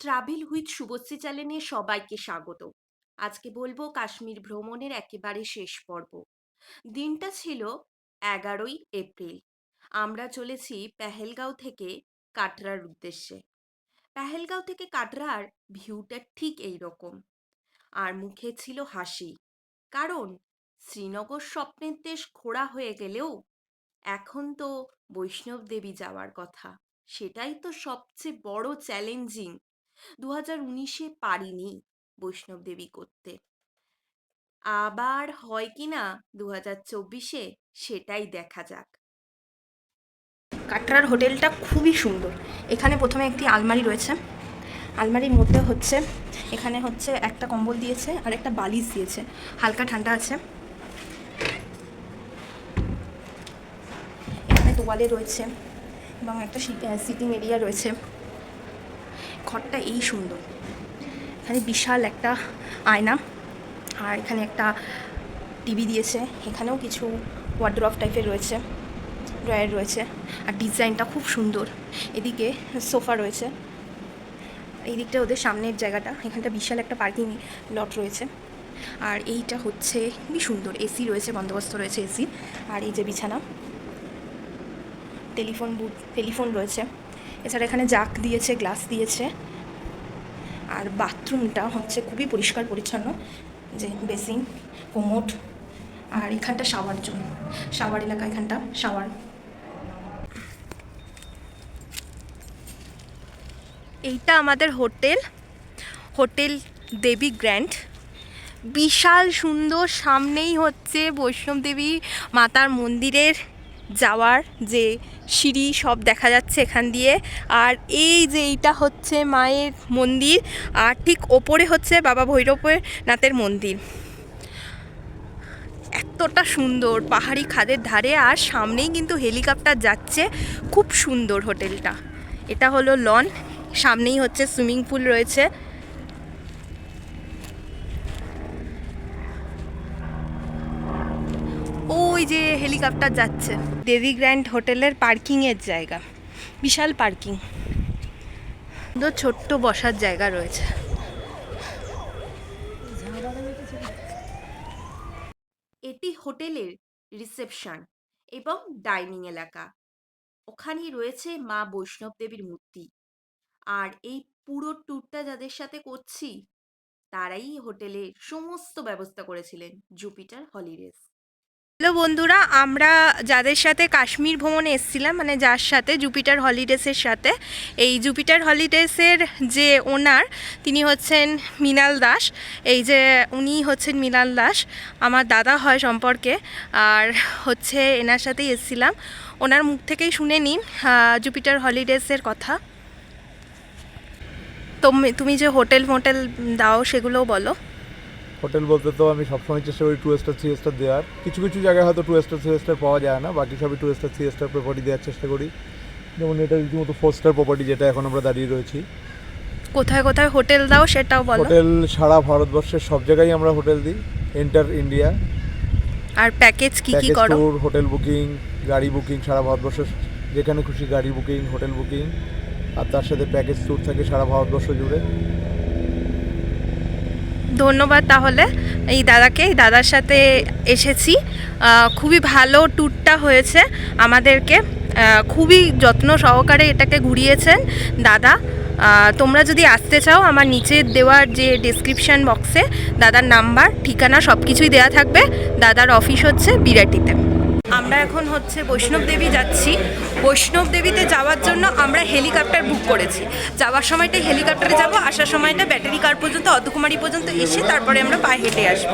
Travel with Subhashree চ্যানেলে সবাইকে স্বাগত। আজকে বলব কাশ্মীর ভ্রমণের একেবারে শেষ পর্ব। দিনটা ছিল এগারোই এপ্রিল। আমরা চলেছি পেহেলগাঁও থেকে কাটরার উদ্দেশ্যে। পেহেলগাঁও থেকে কাটরার ভিউটা ঠিক এই রকম। আর মুখে ছিল হাসি। কারণ শ্রীনগর স্বপ্নের দেশ ঘোরা হয়ে গেলেও এখন তো বৈষ্ণব দেবী যাওয়ার কথা। সেটাই তো সবচেয়ে বড় চ্যালেঞ্জিং দু হাজার উনিশে পারিনি বৈষ্ণব দেবী করতে। আবার হয় কি না দু হাজার চব্বিশে সেটাই দেখা যাক। কাটরার হোটেলটা খুবই সুন্দর। এখানে প্রথমে একটি আলমারি রয়েছে। আলমারির মধ্যে হচ্ছে, এখানে হচ্ছে একটা কম্বল দিয়েছে আর একটা বালিশ দিয়েছে। হালকা ঠান্ডা আছে। এখানে তোয়ালে রয়েছে এবং একটা সিটিং এরিয়া রয়েছে। ঘরটা এই সুন্দর। এখানে বিশাল একটা আয়না, আর এখানে একটা টিভি দিয়েছে। এখানেও কিছু ওয়ার্ড্রফ টাইপের রয়েছে ড্রয়ার রয়েছে, আর ডিজাইনটা খুব সুন্দর। এদিকে সোফা রয়েছে। এই দিকটা ওদের সামনের জায়গাটা, এখানটা বিশাল একটা পার্কিং লট রয়েছে। আর এইটা হচ্ছে খুবই সুন্দর এসি রয়েছে, বন্দোবস্ত রয়েছে এসি আর এই যে বিছানা টেলিফোন বুথ টেলিফোন রয়েছে। এছাড়া এখানে জাক দিয়েছে, গ্লাস দিয়েছে। আর বাথরুমটা হচ্ছে খুবই পরিষ্কার পরিচ্ছন্ন, যে বেসিন কোমোট আর এখানটা শাওয়ার জন্য শাওয়ার এলাকা এখানটা, শাওয়ার। এইটা আমাদের হোটেল। Hotel Devi grand. বিশাল সুন্দর, সামনেই হচ্ছে বৈষ্ণব দেবী মাতার মন্দিরের যাওয়ার যে সিঁড়ি সব দেখা যাচ্ছে এখান দিয়ে। আর এই যে এইটা হচ্ছে মায়ের মন্দির, আর ঠিক ওপরে হচ্ছে বাবা ভৈরবনাথের মন্দির। এতটা সুন্দর, পাহাড়ি খাদের ধারে, আর সামনেই কিন্তু হেলিকপ্টার যাচ্ছে। খুব সুন্দর হোটেলটা। এটা হলো লন, সামনেই হচ্ছে সুইমিং পুল রয়েছে ওই যে হেলিকপ্টার যাচ্ছে, দেবী গ্র্যান্ড হোটেলের পার্কিংয়ের জায়গা, বিশাল পার্কিং। সুন্দর ছোট্ট বসার জায়গা রয়েছে। এটি হোটেলের রিসেপশন এবং ডাইনিং এলাকা। ওখানেই রয়েছে মা বৈষ্ণব দেবীর মূর্তি। আর এই পুরো ট্যুরটা যাদের সাথে করছি, তারাই হোটেলের সমস্ত ব্যবস্থা করেছিলেন জুপিটার হলিডেজ। হ্যালো বন্ধুরা, আমরা যাদের সাথে কাশ্মীর ভ্রমণে এসেছিলাম মানে যার সাথে জুপিটার হলিডেসের সাথে, এই জুপিটার হলিডেসের যে ওনার, তিনি হচ্ছেন মৃণাল দাস। এই যে উনি হচ্ছেন মৃণাল দাস, আমার দাদা হয় সম্পর্কে, আর হচ্ছে এনার সাথেই এসেছিলাম। ওনার মুখ থেকেই শুনে নিন জুপিটার হলিডেসের কথা। তুমি তুমি যে হোটেল মোটেল দাও, সেগুলোও বলো। হোটেল বলতে তো আমি সবসময় চেষ্টা করি টু স্টার থ্রি স্টার দেওয়ার। কিছু কিছু জায়গায় হয়তো টু স্টার থ্রি স্টার পাওয়া যায় না বাকি সবই two star three star property দেওয়ার চেষ্টা করি। যেমন এটা রীতিমতো ফোর স্টার প্রপার্টি যেটা এখন আমরা দাঁড়িয়ে রয়েছি। কোথায় কোথায় হোটেল দাও সেটাও বলো। হোটেল সারা ভারতবর্ষের সব জায়গায় আমরা হোটেল দিই এন্টার ইন্ডিয়া আর প্যাকেজ কি কি করো? ট্যুর হোটেল বুকিং গাড়ি বুকিং সারা ভারতবর্ষের যেখানে খুশি গাড়ি বুকিং হোটেল বুকিং। আর তার সাথে প্যাকেজ ট্যুর থাকে সারা ভারতবর্ষ জুড়ে। ধন্যবাদ তাহলে। এই দাদাকে, এই দাদার সাথে এসেছি। খুবই ভালো ট্যুরটা হয়েছে আমাদেরকে। খুবই যত্ন সহকারে এটাকে ঘুরিয়েছেন দাদা। তোমরা যদি আসতে চাও, আমার নিচে দেওয়ার যে ডিসক্রিপশান বক্সে দাদার নাম্বার ঠিকানা সব কিছুই দেওয়া থাকবে। দাদার অফিস হচ্ছে বিরাটিতে। আমরা এখন হচ্ছে বৈষ্ণব দেবী যাচ্ছি। বৈষ্ণব দেবীতে যাওয়ার জন্য আমরা হেলিকপ্টার বুক করেছি। যাওয়ার সময়টা হেলিকপ্টারে যাব, আসার সময়টা ব্যাটারি কার পর্যন্ত অর্ধকুমারী পর্যন্ত এসে তারপরে আমরা পায়ে হেঁটে আসব।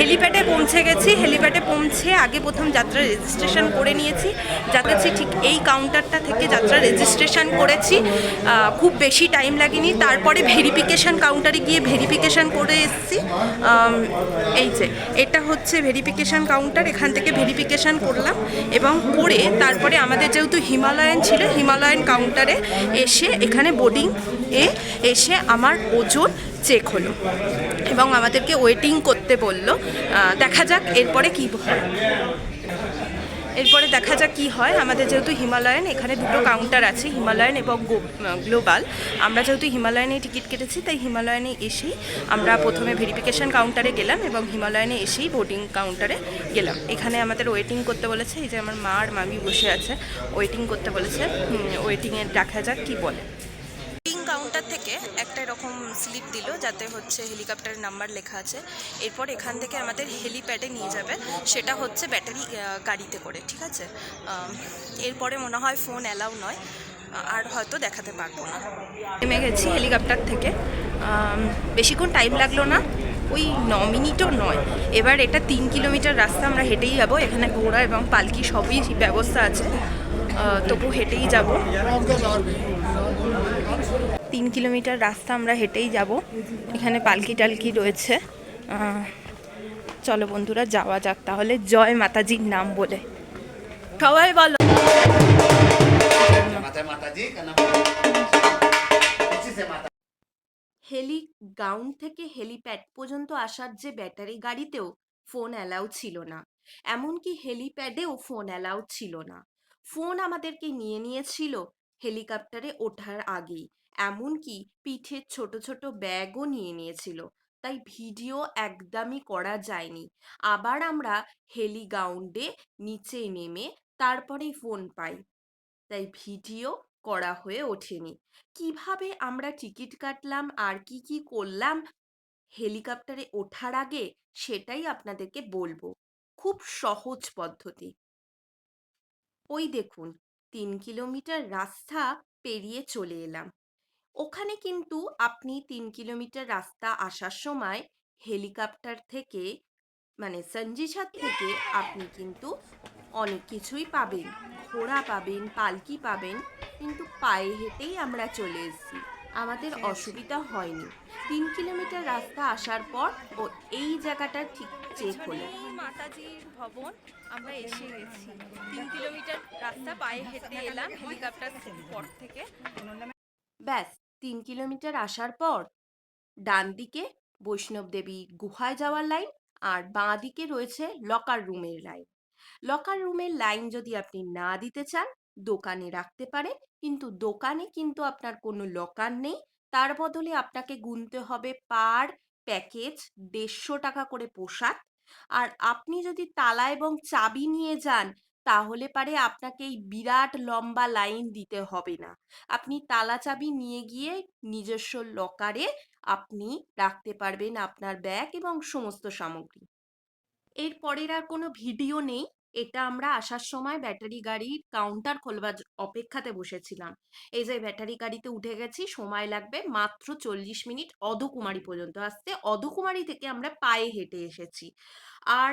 হেলিপ্যাডে পৌঁছে গেছি, হেলিপ্যাডে পৌঁছে আগে প্রথম যাত্রা রেজিস্ট্রেশন করে নিয়েছি। যাতেছি ঠিক এই কাউন্টারটা থেকে যাত্রা রেজিস্ট্রেশন করেছি। খুব বেশি টাইম লাগেনি। তারপরে ভেরিফিকেশান কাউন্টারে গিয়ে ভেরিফিকেশান করে এসেছি। এই যে, এটা হচ্ছে ভেরিফিকেশান কাউন্টার এখান থেকে ভেরিফিকেশান করলাম এবং করে তারপরে আমাদের যেহেতু হিমালয়ান ছিল, হিমালয়ান কাউন্টারে এসে এখানে বোর্ডিং এ এসে আমার ওজন চেক হলো এবং আমাদেরকে ওয়েটিং করতে বলল দেখা যাক এরপরে কী হয়। এরপরে দেখা যাক কি হয়। আমাদের যেহেতু হিমালয়ান, এখানে দুটো কাউন্টার আছে, হিমালয়ান এবং গ্লোবাল আমরা যেহেতু হিমালয়ানে টিকিট কেটেছি, তাই হিমালয়ানে এসেই আমরা প্রথমে ভেরিফিকেশন কাউন্টারে গেলাম এবং হিমালয়ানে এসেই বোর্ডিং কাউন্টারে গেলাম। এখানে আমাদের ওয়েটিং করতে বলেছে, এই যে আমার মা আর মামি বসে আছে ওয়েটিং করতে বলেছে। ওয়েটিংয়ে দেখা যাক কি বলে। এরকম স্লিপ দিল যাতে হচ্ছে হেলিকপ্টারের নাম্বার লেখা আছে। এরপর এখান থেকে আমাদের হেলিপ্যাডে নিয়ে যাবে। সেটা হচ্ছে ব্যাটারি গাড়িতে করে, ঠিক আছে? এরপরে মনে হয় ফোন অ্যালাউ নয় আর হয়তো দেখাতে পারব না। নেমে গেছি হেলিকপ্টার থেকে। বেশিক্ষণ টাইম লাগল না, ওই ন মিনিটও নয়। এবার এটা তিন কিলোমিটার রাস্তা, আমরা হেঁটেই যাব। এখানে ঘোড়া এবং পালকি সবই ব্যবস্থা আছে। তবু হেঁটেই যাব। তিন কিলোমিটার রাস্তা আমরা হেঁটেই যাব। এখানে পালকি টালকি রয়েছে। চলো বন্ধুরা যাওয়া যাক তাহলে। জয় মাতাজির নাম বলে। সবাই বলো। হেলি গাউন থেকে হেলিপ্যাড পর্যন্ত আসার যে ব্যাটারি গাড়িতেও ফোন অ্যালাউ ছিল না। এমনকি হেলিপ্যাডেও ফোন অ্যালাউ ছিল না। ফোন আমাদেরকে নিয়ে নিয়েছিল হেলিকপ্টারে ওঠার আগেই। এমনকি পিঠে ছোট ছোট ব্যাগও নিয়ে নিয়েছিল। তাই ভিডিও একদমই করা যায়নি। আবার আমরা হেলি গ্রাউন্ডে নিচে নেমে তারপরেই ফোন পাই। তাই ভিডিও করা হয়ে ওঠেনি। কীভাবে আমরা টিকিট কাটলাম, আর কি কি করলাম হেলিকপ্টারে ওঠার আগে সেটাই আপনাদেরকে বলব। খুব সহজ পদ্ধতি। ওই দেখুন, তিন কিলোমিটার রাস্তা পেরিয়ে চলে এলাম। ওখানে কিন্তু আপনি তিন কিলোমিটার রাস্তা আসার সময় হেলিকপ্টার থেকে মানে সঞ্জিছাদ থেকে আপনি কিন্তু অনেক কিছুই পাবেন। ঘোড়া পাবেন পালকি পাবেন কিন্তু পায়ে হেঁটেই আমরা চলে এসেছি। আমাদের অসুবিধা হয়নি। তিন কিলোমিটার রাস্তা আসার পর ও এই জায়গাটা ঠিক চেক হলো। মাতাজির ভবন আমরা এসে গেছি। তিন কিলোমিটার রাস্তা পায়ে হেঁটে এলাম হেলিকপ্টার পর থেকে। ব্যাস তিন কিলোমিটার আসার পর, ডান দিকে বৈষ্ণব দেবী গুহায় যাওয়ার লাইন আর বাঁ দিকে রয়েছে লকার রুমের লাইন। লকার রুমের লাইন যদি আপনি না দিতে চান, দোকানে রাখতে পারে কিন্তু দোকানে কিন্তু আপনার কোনো লকার নেই। তার বদলে আপনাকে গুনতে হবে পার প্যাকেজ দেড়শো টাকা করে পোশাক আর আপনি যদি তালা এবং চাবি নিয়ে যান তাহলে পারে আপনাকে এই বিরাট লম্বা লাইন দিতে হবে না। আপনি তালা চাবি নিয়ে গিয়ে নিজস্ব লকারে আপনি রাখতে পারবেন আপনার ব্যাগ এবং সমস্ত সামগ্রী। এর পরের আর কোনো ভিডিও নেই। এটা আমরা আসার সময় ব্যাটারি গাড়ির কাউন্টার খোলবার অপেক্ষাতে বসেছিলাম। এই যে ব্যাটারি গাড়িতে উঠে গেছি, সময় লাগবে মাত্র চল্লিশ মিনিট। অধকুমারী পর্যন্ত আসতে। অধকুমারী থেকে আমরা পায়ে হেঁটে এসেছি। আর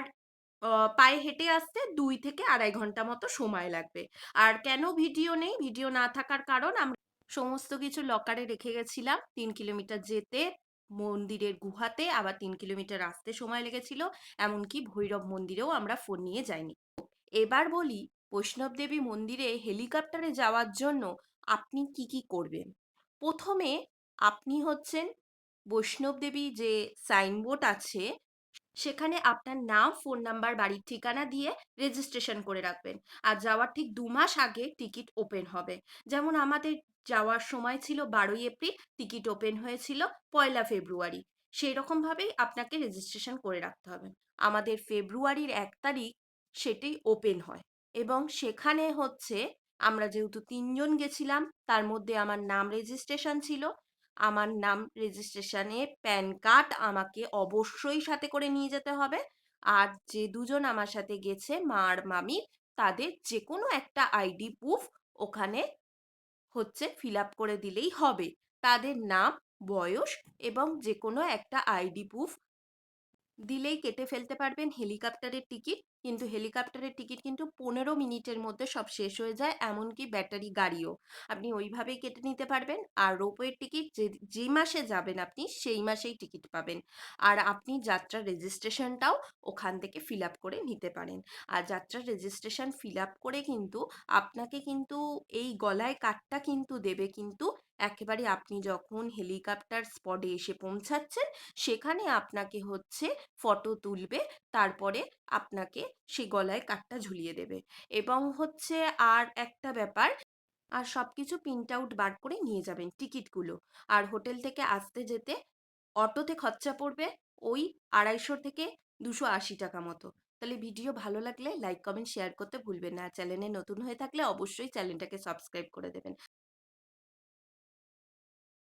পায়ে হেঁটে আসতে দুই থেকে আড়াই ঘণ্টা মতো সময় লাগবে। আর কেন ভিডিও নেই? ভিডিও না থাকার কারণ আমরা সমস্ত কিছু লকারে রেখে গেছিলাম। তিন কিলোমিটার যেতে, মন্দিরের গুহাতে, আবার তিন কিলোমিটার আসতে সময় লেগেছিল। এমনকি ভৈরব মন্দিরেও আমরা ফোন নিয়ে যাইনি। এবার বলি, বৈষ্ণব দেবী মন্দিরে হেলিকপ্টারে যাওয়ার জন্য আপনি কি কি করবেন? প্রথমে আপনি হচ্ছেন বৈষ্ণব দেবী যে সাইনবোর্ড আছে সেখানে আপনার নাম, ফোন নাম্বার, বাড়ির ঠিকানা দিয়ে রেজিস্ট্রেশন করে রাখবেন। আর যাওয়ার ঠিক দু মাস আগে টিকিট ওপেন হবে। যেমন আমাদের যাওয়ার সময় ছিল বারোই এপ্রিল টিকিট ওপেন হয়েছিল পয়লা ফেব্রুয়ারি। সেই রকমভাবেই আপনাকে রেজিস্ট্রেশন করে রাখতে হবে। আমাদের ফেব্রুয়ারির এক তারিখ সেটাই ওপেন হয়। এবং সেখানে হচ্ছে আমরা যেহেতু তিনজন গেছিলাম, তার মধ্যে আমার নাম রেজিস্ট্রেশন ছিল। আমার নাম রেজিস্ট্রেশনে প্যান কার্ড আমাকে অবশ্যই সাথে করে নিয়ে যেতে হবে। আর যে দুজন আমার সাথে গেছে, মা আর মামি, তাদের যে কোনো একটা আইডি প্রুফ ওখানে হচ্ছে ফিল আপ করে দিলেই হবে। তাদের নাম, বয়স এবং যে কোনো একটা আইডি প্রুফ দিলেই কেটে ফেলতে পারবেন হেলিকপ্টারের টিকিট। কিন্তু হেলিকপ্টারের টিকিট কিন্তু পনেরো মিনিটের মধ্যে সব শেষ হয়ে যায়, এমনকি ব্যাটারি গাড়িও। আপনি ওইভাবেই কেটে নিতে পারবেন। আর রোপওয়ের টিকিট যে যে মাসে যাবেন আপনি, সেই মাসেই টিকিট পাবেন। আর আপনি যাত্রার রেজিস্ট্রেশনটাও ওখান থেকে ফিল আপ করে নিতে পারেন। আর যাত্রার রেজিস্ট্রেশন ফিল আপ করে কিন্তু আপনাকে কিন্তু এই গলায় কার্ডটা কিন্তু দেবে কিন্তু একেবারে আপনি যখন হেলিকপ্টার স্পটে এসে পৌঁছাচ্ছেন, সেখানে আপনাকে হচ্ছে ফটো তুলবে, তারপরে আপনাকে সেই গলায় কার্ডটা ঝুলিয়ে দেবে। এবং হচ্ছে আর একটা ব্যাপার, আর সব কিছু প্রিন্ট আউট বার করে নিয়ে যাবেন টিকিটগুলো। আর হোটেল থেকে আসতে যেতে অটোতে খরচা পড়বে ওই আড়াইশো থেকে দুশো আশি টাকা মতো। তাহলে ভিডিও ভালো লাগলে লাইক কমেন্ট শেয়ার করতে ভুলবেন না। চ্যানেলে নতুন হয়ে থাকলে অবশ্যই চ্যানেলটাকে সাবস্ক্রাইব করে দেবেন।